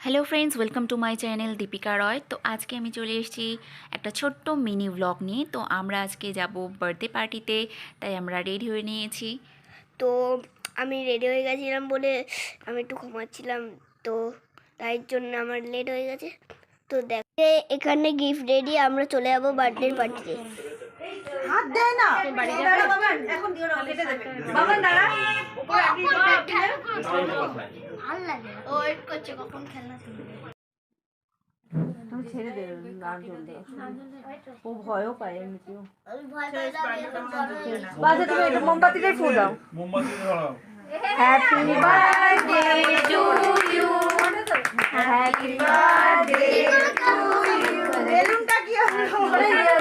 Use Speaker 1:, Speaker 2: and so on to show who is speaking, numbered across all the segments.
Speaker 1: Hello friends welcome to my channel Deepika Roy তো আজকে আমি চলে এসেছি একটা ছোট্ট মিনি ব্লগ নিয়ে তো আমরা আজকে যাব বার্থডে পার্টিতে তাই আমরা রেডি হয়ে নিয়েছি
Speaker 2: তো আমি রেডি হয়ে গেছিলাম বলে আমি একটু ঘুমাচ্ছিলাম তো তাই জন্য আমার লেট হয়ে গেছে তো দেখে এখানে গিফট রেডি আমরা চলে যাব বার্থডে পার্টিতে
Speaker 3: হাত দেয় না দাঁড়া বাবান, এখন দিও না, কেটে দেবে। বাবান দাঁড়া। তুমি ছেড়ে না জ্বললে ও ভয়ও পায় এমনিতেও। বাজে তুমি মোমবাতিটাই ফুল দাও।
Speaker 4: মোমবাতি ধরাও
Speaker 3: happy birthday to you happy birthday to you বেলুনটা কি হবে?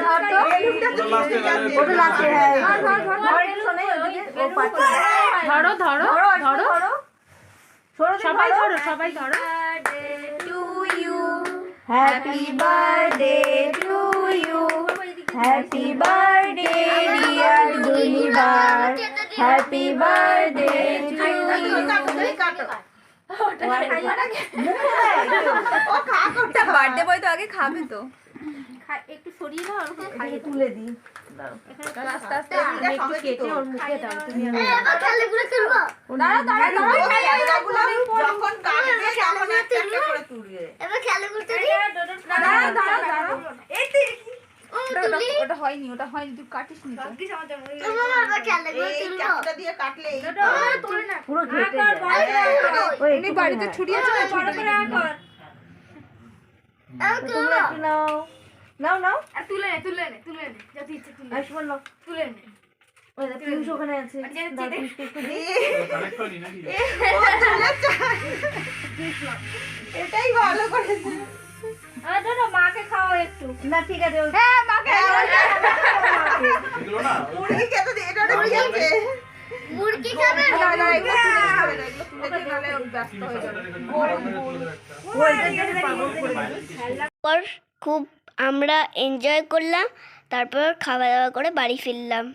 Speaker 3: ধর তো
Speaker 4: ওটা লাস্টে
Speaker 3: হ্যাঁ। ধর ধর ধর শোনে ও পাচ্ছে।
Speaker 5: ধরো। ধরো
Speaker 3: ধরো
Speaker 5: ধরো
Speaker 3: ধরো। ধরো।
Speaker 5: সবাই ধরো সবাই ধরো।
Speaker 3: To you happy birthday to you happy birthday dear দুনিবার happy birthday to you
Speaker 5: birthday boy তো আগে খাবে তো। একটু সরিয়ে দাও আর ওকে
Speaker 3: খাইয়ে তুলে দিই।
Speaker 5: আস্তে আস্তে একটু কেটে ওর মুখে দাও তুমি
Speaker 3: দাঁড়া দাঁড়া যখন কাটবে তখন একটা একটা করে তুলবে।
Speaker 2: এবার খেলা করতে
Speaker 3: দাঁড়া দাঁড়া দাঁড়া এই
Speaker 5: ওটা ওটা হয়নি ওটা হয়নি তুই কাটিস নি তো।
Speaker 2: খেলা
Speaker 3: এই চাকুটা দিয়ে কাটলে এই
Speaker 5: পুরো বাড়িতে ছুরি আছে না ছুরি করে
Speaker 3: তোমরা একটু নাও। নাও নাও।
Speaker 5: আর তুলে নে তুলে নে তুলে নে যত ইচ্ছে তুলে
Speaker 3: নাও।
Speaker 5: তুলে নে।
Speaker 3: ওই ওখানে আছে। এটাই ভালো করেছে
Speaker 5: মাকে খাও একটু।
Speaker 3: না ঠিক আছে
Speaker 5: হ্যাঁ মাকে
Speaker 4: না?
Speaker 3: মুড়ি খেতে দে, এটা?
Speaker 2: মুরগি খাবে?
Speaker 3: দাঁড়া, দাঁড়া, এগুলো না,
Speaker 2: খুব আমরা এনজয় করলাম তারপর খাওয়া দাওয়া করে বাড়ি ফিরলাম।